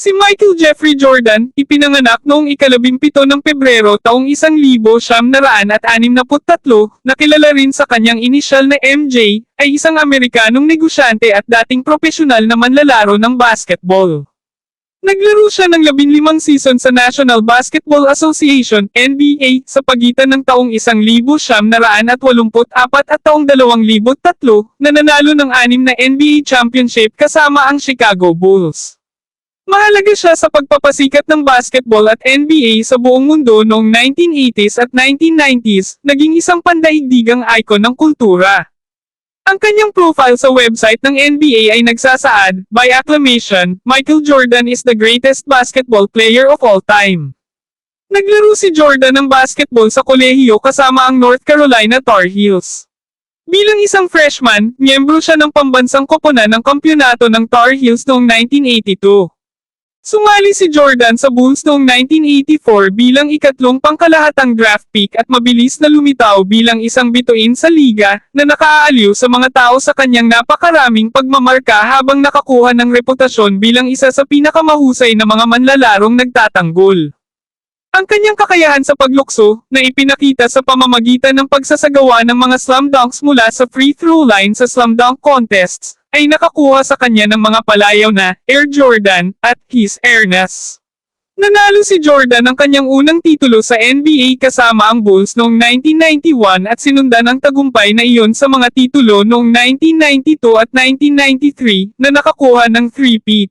Si Michael Jeffrey Jordan, ipinanganak noong ikalabimpito ng Pebrero taong isang libo siyam naraan at anim na tatlo, na kilala rin sa kanyang inisyal na MJ, ay isang Amerikanong negosyante at dating profesional na manlalaro ng basketball. Naglaro siya ng 15 season sa National Basketball Association, NBA, sa pagitan ng taong 1984 at taong 2003, na nanalo ng anim na NBA championship kasama ang Chicago Bulls. Mahalaga siya sa pagpapasikat ng basketball at NBA sa buong mundo noong 1980s at 1990s, naging isang pandaigdigang icon ng kultura. Ang kanyang profile sa website ng NBA ay nagsasaad, by acclamation, Michael Jordan is the greatest basketball player of all time. Naglaro si Jordan ng basketball sa kolehiyo kasama ang North Carolina Tar Heels. Bilang isang freshman, miyembro siya ng pambansang koponan ng kampyonato ng Tar Heels noong 1982. Sumali si Jordan sa Bulls noong 1984 bilang ikatlong pangkalahatang draft pick at mabilis na lumitaw bilang isang bituin sa liga na nakaaaliw sa mga tao sa kanyang napakaraming pagmamarka habang nakakuha ng reputasyon bilang isa sa pinakamahusay na mga manlalarong nagtatanggol. Ang kanyang kakayahan sa paglukso, na ipinakita sa pamamagitan ng pagsasagawa ng mga slam dunks mula sa free throw line sa slam dunk contests, ay nakakuha sa kanya ng mga palayaw na Air Jordan at His Airness. Nanalo si Jordan ng kanyang unang titulo sa NBA kasama ang Bulls noong 1991 at sinundan ang tagumpay na iyon sa mga titulo noong 1992 at 1993 na nakakuha ng 3-peat.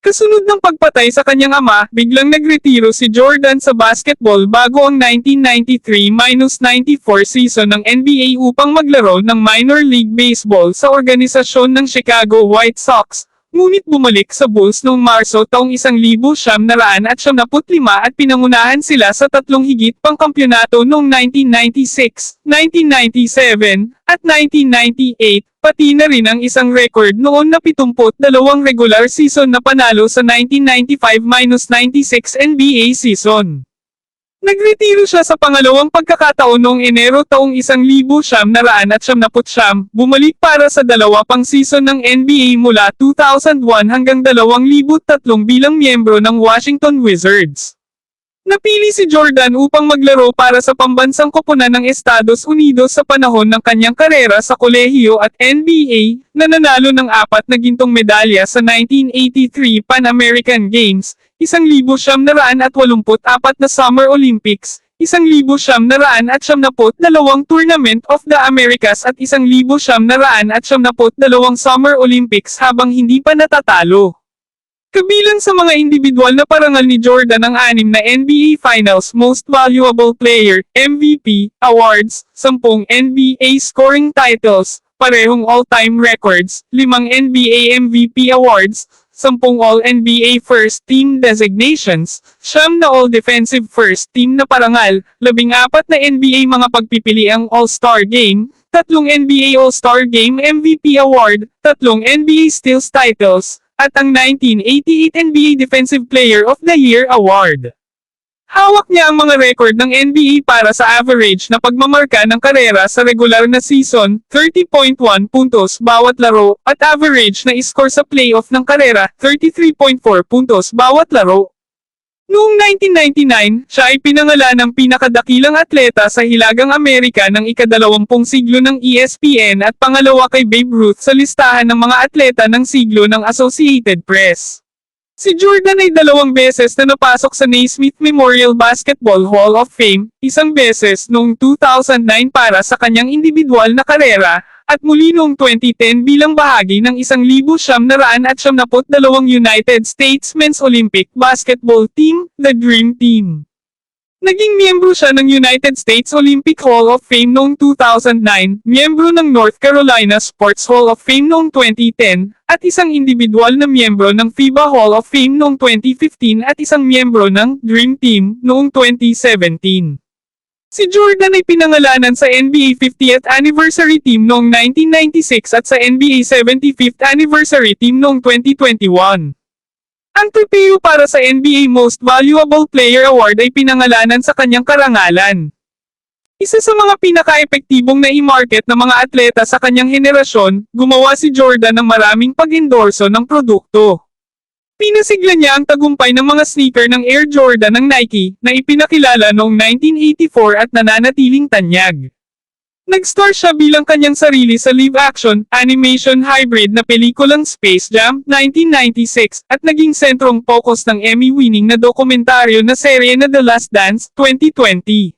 Kasunod ng pagpatay sa kanyang ama, biglang nagretiro si Jordan sa basketball bago ang 1993-94 season ng NBA upang maglaro ng minor league baseball sa organisasyon ng Chicago White Sox. Ngunit bumalik sa Bulls noong Marso taong 1975 at pinangunahan sila sa tatlong higit pang kampyonato noong 1996, 1997, at 1998, pati na rin ang isang record noon na 72 regular season na panalo sa 1995-96 NBA season. Nagretiro siya sa pangalawang pagkakataon noong Enero taong 1999, bumalik para sa dalawa pang season ng NBA mula 2001 hanggang 2003 bilang miyembro ng Washington Wizards. Napili si Jordan upang maglaro para sa pambansang koponan ng Estados Unidos sa panahon ng kanyang karera sa kolehiyo at NBA, na nanalo ng apat na gintong medalya sa 1983 Pan American Games, 1,984 na Summer Olympics, 1,972 Tournament of the Americas at 1,972 Summer Olympics habang hindi pa natatalo. Kabilang sa mga individual na parangal ni Jordan ang anim na NBA Finals Most Valuable Player, MVP, awards, 10 NBA scoring titles, parehong all-time records, 5 NBA MVP awards, 10 All-NBA First Team designations, siyam na All-Defensive First Team na parangal, 14 na NBA mga pagpipiliang All-Star Game, tatlong NBA All-Star Game MVP Award, tatlong NBA Steals titles, at ang 1988 NBA Defensive Player of the Year Award. Hawak niya ang mga record ng NBA para sa average na pagmamarka ng karera sa regular na season, 30.1 puntos bawat laro, at average na score sa playoff ng karera, 33.4 puntos bawat laro. Noong 1999, siya ay pinangalan ng pinakadakilang atleta sa Hilagang Amerika ng ikadalawampung siglo ng ESPN at pangalawa kay Babe Ruth sa listahan ng mga atleta ng siglo ng Associated Press. Si Jordan ay dalawang beses na napasok sa Naismith Memorial Basketball Hall of Fame, isang beses noong 2009 para sa kanyang individual na karera, at muli noong 2010 bilang bahagi ng 1,972 United States Men's Olympic Basketball Team, the Dream Team. Naging miyembro siya ng United States Olympic Hall of Fame noong 2009, miyembro ng North Carolina Sports Hall of Fame noong 2010, at isang individual na miyembro ng FIBA Hall of Fame noong 2015 at isang miyembro ng Dream Team noong 2017. Si Jordan ay pinangalanan sa NBA 50th Anniversary Team noong 1996 at sa NBA 75th Anniversary Team noong 2021. Ang trofeo para sa NBA Most Valuable Player Award ay pinangalanan sa kanyang karangalan. Isa sa mga pinaka-epektibong na i-market ng mga atleta sa kanyang henerasyon, gumawa si Jordan ng maraming pag-endorso ng produkto. Pinasigla niya ang tagumpay ng mga sneaker ng Air Jordan ng Nike, na ipinakilala noong 1984 at nananatiling tanyag. Nag-star siya bilang kanyang sarili sa live-action, animation hybrid na pelikulang Space Jam, 1996, at naging sentrong focus ng Emmy-winning na dokumentaryo na serye na The Last Dance, 2020.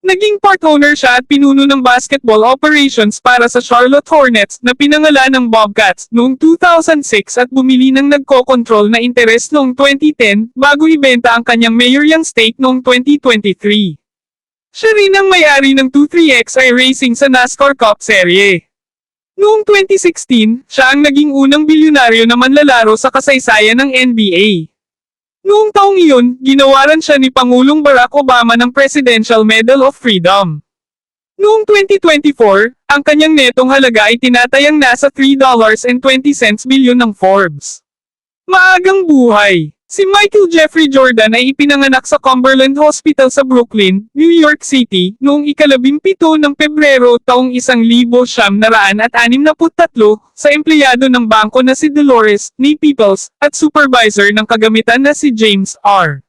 Naging part owner siya at pinuno ng basketball operations para sa Charlotte Hornets na pinangalan ng Bobcats noong 2006 at bumili ng nagko-control na interes noong 2010 bago ibenta ang kanyang mayor yang stake noong 2023. Siya rin ang may-ari ng 23XI Racing sa NASCAR Cup Serie. Noong 2016, siya ang naging unang bilyonaryo na manlalaro sa kasaysayan ng NBA. Noong taong iyon, ginawaran siya ni Pangulong Barack Obama ng Presidential Medal of Freedom. Noong 2024, ang kanyang netong halaga ay tinatayang nasa $3.20 bilyon ng Forbes. Maagang buhay. Si Michael Jeffrey Jordan ay ipinanganak sa Cumberland Hospital sa Brooklyn, New York City, noong ikalabimpito ng Pebrero taong 1963 sa empleyado ng bangko na si Dolores ni Peoples at supervisor ng kagamitan na si James R.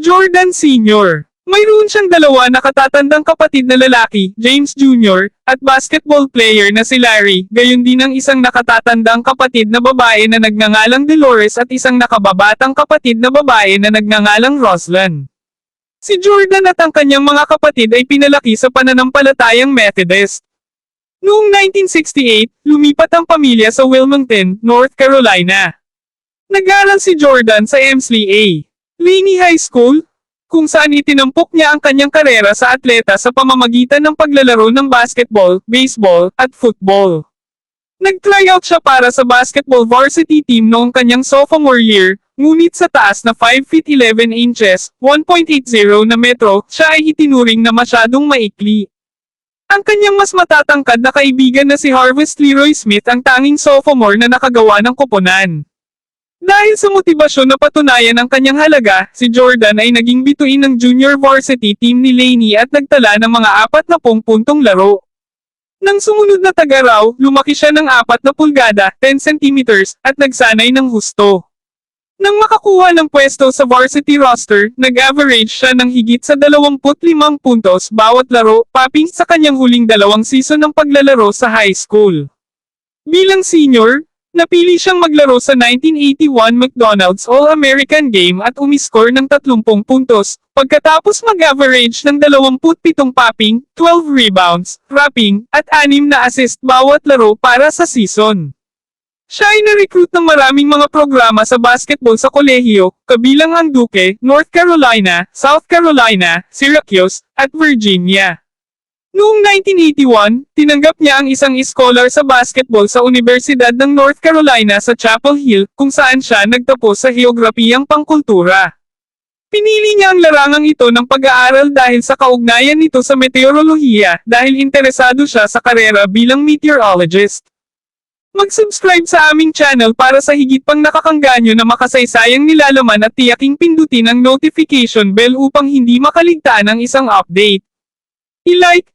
Jordan Sr. Mayroon siyang dalawa na katatandang kapatid na lalaki, James Jr., at basketball player na si Larry, gayon din ang isang nakatatandang kapatid na babae na nagngangalang Dolores at isang nakababatang kapatid na babae na nagngangalang Roslan. Si Jordan at ang kanyang mga kapatid ay pinalaki sa pananampalatayang Methodist. Noong 1968, lumipat ang pamilya sa Wilmington, North Carolina. Nag-aral si Jordan sa Emsley A. Laney High School, kung saan itinampok niya ang kanyang karera sa atleta sa pamamagitan ng paglalaro ng basketball, baseball, at football. Nag-tryout siya para sa basketball varsity team noong kanyang sophomore year, ngunit sa taas na 5 feet 11 inches, 1.80 na metro, siya ay itinuring na masyadong maikli. Ang kanyang mas matatangkad na kaibigan na si Harvest Leroy Smith ang tanging sophomore na nakagawa ng koponan. Dahil sa motibasyon na patunayan ang kanyang halaga, si Jordan ay naging bituin ng junior varsity team ni Laney at nagtala ng mga apat na pong puntong laro. Nang sumunod na tagaraw, lumaki siya ng apat na pulgada, 10 centimeters, at nagsanay ng husto. Nang makakuha ng pwesto sa varsity roster, nag-average siya ng higit sa 25 puntos bawat laro, paping sa kanyang huling dalawang season ng paglalaro sa high school. Bilang senior, Napili siyang maglaro sa 1981 McDonald's All-American Game at umiskor ng 30 puntos, pagkatapos mag-average ng 27 popping, 12 rebounds, wrapping, at 6 na assist bawat laro para sa season. Siya ay na-recruit ng maraming mga programa sa basketball sa kolehiyo, kabilang ang Duke, North Carolina, South Carolina, Syracuse, at Virginia. Noong 1981, tinanggap niya ang isang scholar sa basketball sa Universidad ng North Carolina sa Chapel Hill, kung saan siya nagtapos sa heograpiyang pangkultura. Pinili niya ang larangang ito ng pag-aaral dahil sa kaugnayan nito sa meteorolohiya, dahil interesado siya sa karera bilang meteorologist. Mag-subscribe sa aming channel para sa higit pang nakakangganyo na makasaysayang nilalaman at tiyaking pindutin ang notification bell upang hindi makaligtaan ang isang update. I-like,